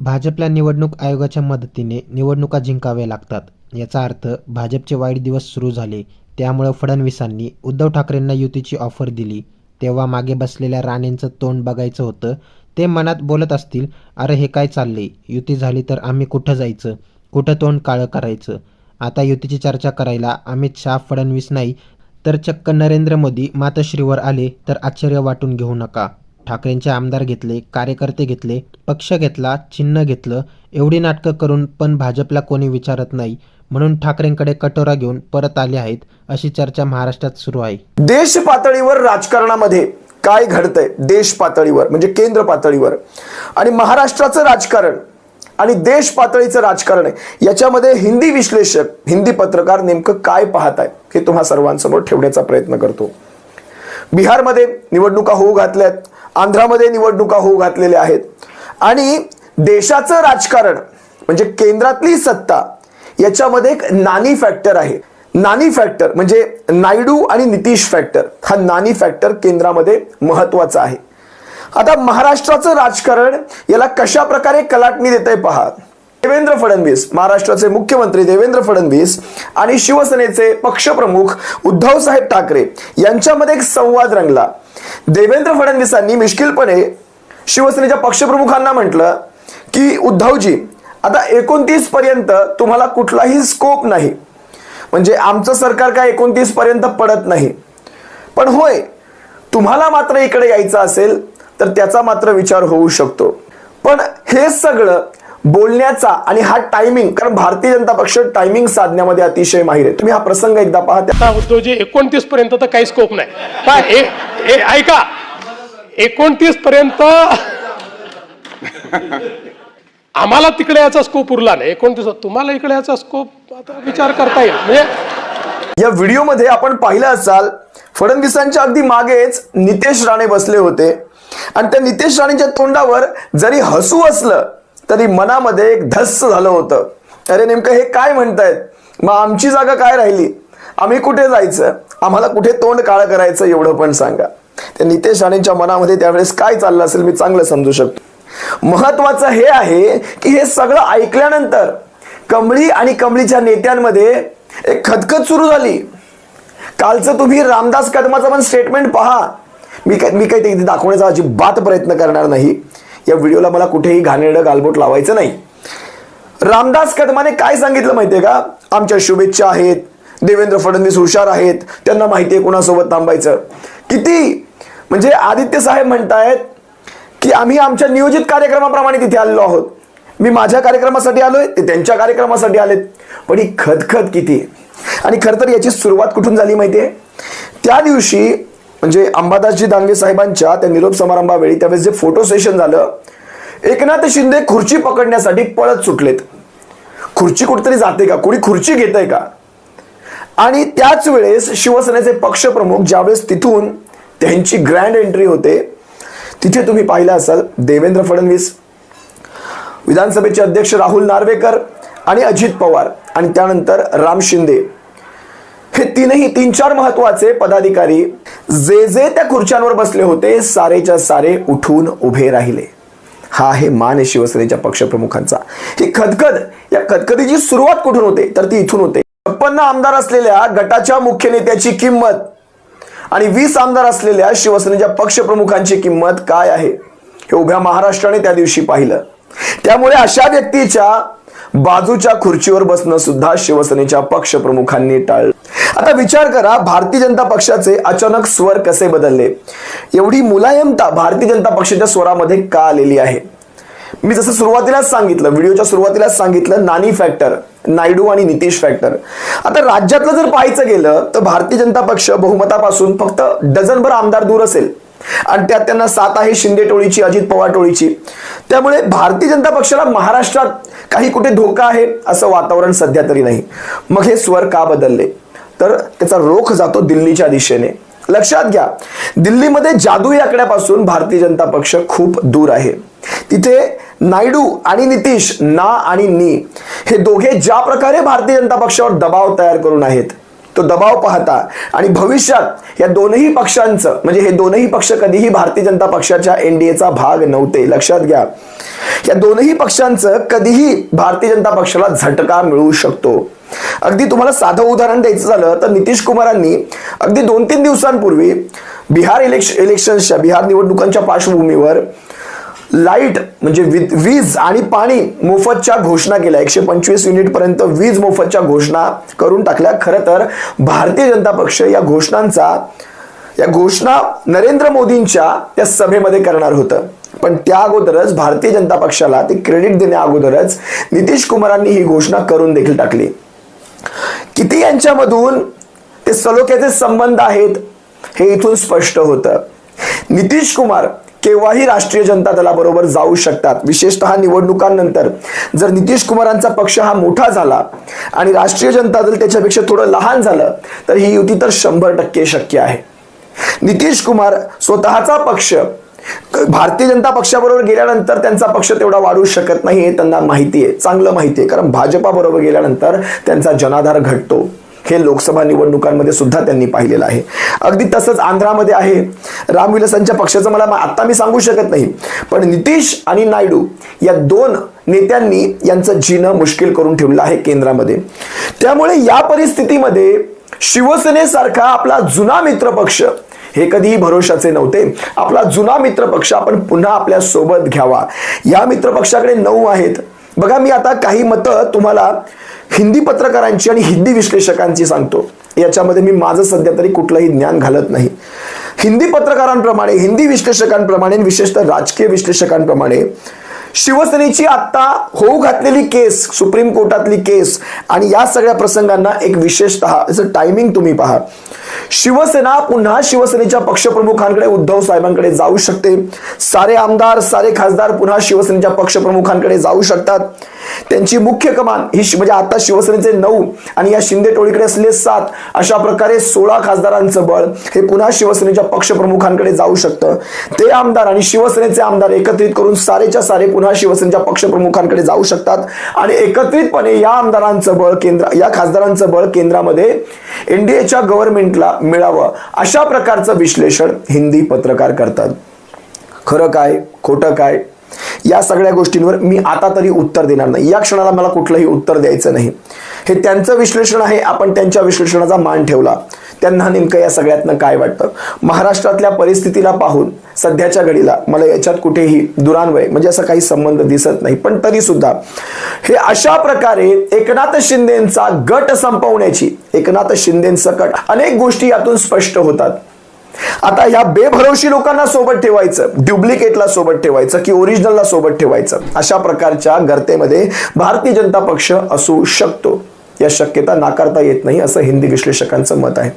भाजपला निवडणूक आयोगाच्या मदतीने निवडणुका जिंकाव्या लागतात. याचा अर्थ भाजपचे वाईट दिवस सुरू झाले त्यामुळं फडणवीसांनी उद्धव ठाकरेंना युतीची ऑफर दिली. तेव्हा मागे बसलेल्या राणेंचं तोंड बघायचं होतं. ते मनात बोलत असतील अरे हे काय चालले युती झाली तर आम्ही कुठं जायचं? कुठं तोंड काळं करायचं? आता युतीची चर्चा करायला अमित शहा फडणवीस नाही तर चक्क नरेंद्र मोदी मातोश्रीवर आले तर आश्चर्य वाटून घेऊ नका. ठाकरेंचे आमदार घेतले कार्यकर्ते घेतले पक्ष घेतला चिन्ह घेतलं एवढी नाटकं करून पण भाजपला कोणी विचारत नाही म्हणून ठाकरेंकडे कटोरा घेऊन परत आले आहेत अशी चर्चा महाराष्ट्रात सुरू आहे. देश पातळीवर राजकारणामध्ये काय घडतंय? देश पातळीवर म्हणजे केंद्र पातळीवर. आणि महाराष्ट्राचं राजकारण आणि देश पातळीचं राजकारण आहे याच्यामध्ये हिंदी विश्लेषक हिंदी पत्रकार नेमकं काय पाहत आहे हे तुम्हा सर्वांसमोर ठेवण्याचा प्रयत्न करतो. बिहारमध्ये निवडणुका होऊ घातल्यात आंध्रामध्ये निवडणुका होऊ घातलेल्या आहेत. आणि देशाचं राजकारण म्हणजे केंद्रातली सत्ता याच्यामध्ये एक नानी फॅक्टर आहे. नानी फॅक्टर म्हणजे नायडू आणि नितीश फॅक्टर हा नानी फॅक्टर केंद्रामध्ये महत्त्वाचा आहे. आता महाराष्ट्राचं राजकारण याला कशा प्रकारे कलाटणी देत आहे पहा. देवेंद्र फडणवीस महाराष्ट्राचे मुख्यमंत्री देवेंद्र फडणवीस आणि शिवसेनेचे पक्षप्रमुख उद्धव साहेब ठाकरे यांच्यामध्ये एक संवाद रंगला. देवेंद्र फडणवीसांनी मिश्किलपणे शिवसेनेच्या पक्षप्रमुखांना म्हटलं की उद्धवजी आता एकोणतीस पर्यंत तुम्हाला कुठलाही स्कोप नाही. म्हणजे आमचं सरकार काय एकोणतीस पर्यंत पडत नाही. पण होय तुम्हाला मात्र इकडे यायचं असेल तर त्याचा मात्र विचार होऊ शकतो. पण हे सगळं बोलण्याचा आणि हा टायमिंग कारण भारतीय जनता पक्ष टायमिंग साधण्यामध्ये अतिशय माहिर आहे. तुम्ही हा प्रसंग एकदा पाहता. उद्धवजी एकोणतीस पर्यंत तर काही स्कोप नाही. ऐका. एकोणतीस पर्यंत आम्हाला तिकडे याचा स्कोप उरला नाही. एकोणतीस तुम्हाला इकडे याचा स्कोप आता विचार करता येईल. म्हणजे या व्हिडिओमध्ये आपण पाहिलं असाल फडणवीसांच्या अगदी मागेच नितेश राणे बसले होते. आणि त्या नितेश राणेच्या तोंडावर जरी हसू असलं तरी मनामध्ये एक धस्स झालं होतं. अरे नेमकं हे काय म्हणतायत? मग आमची जागा काय राहिली? आम्ही कुठे जायचं? आम्हाला कुठे तोंड काळं करायचं एवढं पण सांगा. त्या नितेश राणेंच्या मनामध्ये त्यावेळेस काय चाललं असेल मी चांगलं समजू शकतो. महत्वाचं हे आहे की हे सगळं ऐकल्यानंतर कमळी आणि कमळीच्या नेत्यांमध्ये एक खदखद सुरू झाली. कालचं तुम्ही रामदास कदमाचं पण स्टेटमेंट पहा. मी काय मी काही ते दाखवण्याचा अजिबात प्रयत्न करणार नाही. या व्हिडिओला मला कुठेही घाणेरडं गालबोट लावायचं नाही. रामदास कदमाने काय सांगितलं माहितीये का? आमच्या शुभेच्छा आहेत. देवेंद्र फडणवीस हुशार आहेत त्यांना माहिती आहे कुणासोबत थांबायचं. किती म्हणजे आदित्य साहेब म्हणतायत की आम्ही आमच्या नियोजित कार्यक्रमाप्रमाणे तिथे आलेलो आहोत. मी माझ्या कार्यक्रमासाठी आलोय ते त्यांच्या कार्यक्रमासाठी आलेत. पण ही खतखत किती? आणि खरं तर याची सुरुवात कुठून झाली माहिती आहे त्या दिवशी म्हणजे अंबादासजी दानवे साहेबांच्या त्या निरोप समारंभावेळी त्यावेळेस जे फोटो सेशन झालं एकनाथ शिंदे खुर्ची पकडण्यासाठी पळत सुटलेत. खुर्ची कुठेतरी जाते का? कुणी खुर्ची घेत आहे का? आणि त्याच वेळेस शिवसेनेचे पक्षप्रमुख ज्यावेळेस तिथून त्यांची ग्रँड एंट्री होते तिथे तुम्ही पाहिलं असाल देवेंद्र फडणवीस विधानसभेचे अध्यक्ष राहुल नार्वेकर आणि अजित पवार आणि त्यानंतर राम शिंदे. हे तीनही तीन चार महत्त्वाचे पदाधिकारी जे जे त्या खुर्च्यांवर बसले होते सारेच्या सारे उठून उभे राहिले. हा आहे मान शिवसेनेच्या पक्षप्रमुखांचा. ही खदखद या खदखदीची सुरुवात कुठून होते? तर ती इथून होते. छप्पन्न आमदार असलेल्या गटाच्या मुख्य नेत्याची किंमत आणि वीस आमदार असलेल्या शिवसेनेच्या पक्षप्रमुखांची किंमत काय आहे? हे उभ्या महाराष्ट्राने त्या दिवशी पाहिलं. त्यामुळे अशा व्यक्तीच्या बाजूच्या खुर्चीवर बसणं सुद्धा शिवसेनेच्या पक्षप्रमुखांनी टाळलं. आता विचार करा भारतीय जनता पक्षाचे अचानक स्वर कसे बदलले? एवढी मुलायमता भारतीय जनता पक्षाच्या स्वरामध्ये का आलेली आहे? मी जसं सुरुवातीलाच सांगितलं व्हिडिओच्या सुरुवातीलाच सांगितलं नानी फॅक्टर. नायडू आणि नितीश फॅक्टर. आता राज्यातलं जर पाहायचं गेलं तर भारतीय जनता पक्ष बहुमतापासून फक्त डझनभर आमदार दूर असेल. आणि त्यात त्यांना सात आहे शिंदे टोळीची अजित पवार टोळीची. त्यामुळे भारतीय जनता पक्षाला महाराष्ट्रात काही कुठे धोका आहे असं वातावरण सध्या तरी नाही. मग हे स्वर का बदलले? तर त्याचा रोख जातो दिल्लीच्या दिशेने. लक्षात घ्या दिल्लीमध्ये जादुई आकड्यापासून भारतीय जनता पक्ष खूप दूर आहे. तिथे नायडू आणि नितीश ना आणि नी हे दोघे ज्या प्रकारे भारतीय जनता पक्षावर दबाव तयार करून आहेत तो दबाव पाहता आणि भविष्यात या दोनही पक्षांचं म्हणजे हे दोनही पक्ष कधीही भारतीय जनता पक्षाच्या एनडीएचा भाग नव्हते. लक्षात घ्या. या दोनही पक्षांचं कधीही भारतीय जनता पक्षाला झटका मिळू शकतो. अगदी तुम्हाला साधं उदाहरण द्यायचं झालं तर नितीश कुमारांनी अगदी दोन तीन दिवसांपूर्वी बिहार इलेक्श इलेक्शन्सच्या बिहार निवडणुकांच्या पार्श्वभूमीवर लाइट म्हणजे वीज आणि पाणी मोफतच्या घोषणा केल्या. एकशे पंचवीस युनिट पर्यंत वीज मोफतच्या घोषणा करून टाकल्या. खरं तर भारतीय जनता पक्ष या घोषणांचा या घोषणा नरेंद्र मोदींच्या त्या सभेमध्ये करणार होतं. पण त्या अगोदरच भारतीय जनता पक्षाला ते क्रेडिट देण्या अगोदरच नितीश कुमारांनी ही घोषणा करून देखील टाकली. किती यांच्यामधून ते सलोख्याचे संबंध आहेत हे इथून स्पष्ट होतं. नितीश कुमार केव्हाही राष्ट्रीय जनता दलाबरोबर जाऊ शकतात. विशेषतः निवडणुकांनंतर. जर नितीश कुमारांचा पक्ष हा मोठा झाला आणि राष्ट्रीय जनता दल त्याच्यापेक्षा थोडं लहान झालं तर ही युती तर शंभर टक्के शक्य आहे. नितीश कुमार स्वतःचा पक्ष भारतीय जनता पक्षाबरोबर गेल्यानंतर त्यांचा पक्ष तेवढा वाढू शकत नाही हे त्यांना माहिती आहे. चांगलं माहिती आहे. कारण भाजपाबरोबर गेल्यानंतर त्यांचा जनाधार घटतो. हे लोकसभा निवडणुकांमध्ये सुद्धा त्यांनी पाहिलेलं आहे. अगदी तसंच आंध्रामध्ये आहे. रामविलासांच्या पक्षाचं मला आता मी सांगू शकत नाही. पण नितीश आणि नायडू या दोन नेत्यांनी यांचं जीणं मुश्किल करून ठेवलं आहे केंद्रामध्ये. त्यामुळे या परिस्थितीमध्ये शिवसेनेसारखा आपला जुना मित्र पक्ष हे कधीही भरोशाचे नव्हते. आपला जुना मित्र पक्ष आपण पुन्हा आपल्यासोबत घ्यावा. या मित्रपक्षाकडे नऊ आहेत. बघा मी आता काही मतं तुम्हाला हिंदी पत्रकारांची आणि हिंदी विश्लेषकांची सांगतो. याच्यामध्ये मी माझं सध्या तरी कुठलंही ज्ञान घालत नाही. हिंदी पत्रकारांप्रमाणे हिंदी विश्लेषकांप्रमाणे विशेषतः राजकीय विश्लेषकांप्रमाणे शिवसेनेची आता होऊ घातलेली केस सुप्रीम कोर्टातली केस आणि या सगळ्या प्रसंगांना एक विशेषतः याचं टायमिंग तुम्ही पहा. शिवसेना पुन्हा शिवसेनेच्या पक्षप्रमुखांकडे उद्धव साहेबांकडे जाऊ शकते. सारे आमदार सारे खासदार पुन्हा शिवसेनेच्या पक्षप्रमुखांकडे जाऊ शकतात. त्यांची मुख्य कमान ही म्हणजे आता शिवसेनेचे नऊ आणि या शिंदे टोळीकडे असलेले सात अशा प्रकारे सोळा खासदारांचं बळ हे पुन्हा शिवसेनेच्या पक्षप्रमुखांकडे जाऊ शकतं. ते आमदार आणि शिवसेनेचे आमदार एकत्रित करून सारेच्या सारे पुन्हा शिवसेनेच्या पक्षप्रमुखांकडे जाऊ शकतात. आणि एकत्रितपणे या आमदारांचं बळ केंद्र या खासदारांचं बळ केंद्रामध्ये एनडीएच्या गव्हर्नमेंटला मिळावं अशा प्रकारचं विश्लेषण हिंदी पत्रकार करतात. खरं काय? खोटं काय? या सगळ्या गोष्टींवर मी आता तरी उत्तर देणार नाही. या क्षणाला मला कुठलंही उत्तर द्यायचं नाही. हे त्यांचं विश्लेषण आहे आपण त्यांच्या विश्लेषणाचा मान ठेवला. त्यांना नेमकं या सगळ्यातनं काय वाटतं? महाराष्ट्रातल्या परिस्थितीला पाहून सध्याच्या घडीला मला याच्यात कुठेही दुरान्वय म्हणजे असा काही संबंध दिसत नाही. पण तरी सुद्धा हे अशा प्रकारे एकनाथ शिंदेचा गट संपवण्याची एकनाथ शिंदेचं अनेक गोष्टी यातून स्पष्ट होतात. आता या बेभरोशी लोकांना सोबत ठेवायचं ड्युप्लिकेटला सोबत ठेवायचं की ओरिजिनलला सोबत ठेवायचं अशा प्रकारच्या गर्तेमध्ये भारतीय जनता पक्ष असू शकतो. या शक्यता नाकारता येत नाही असं हिंदी विश्लेषकांचं मत आहे.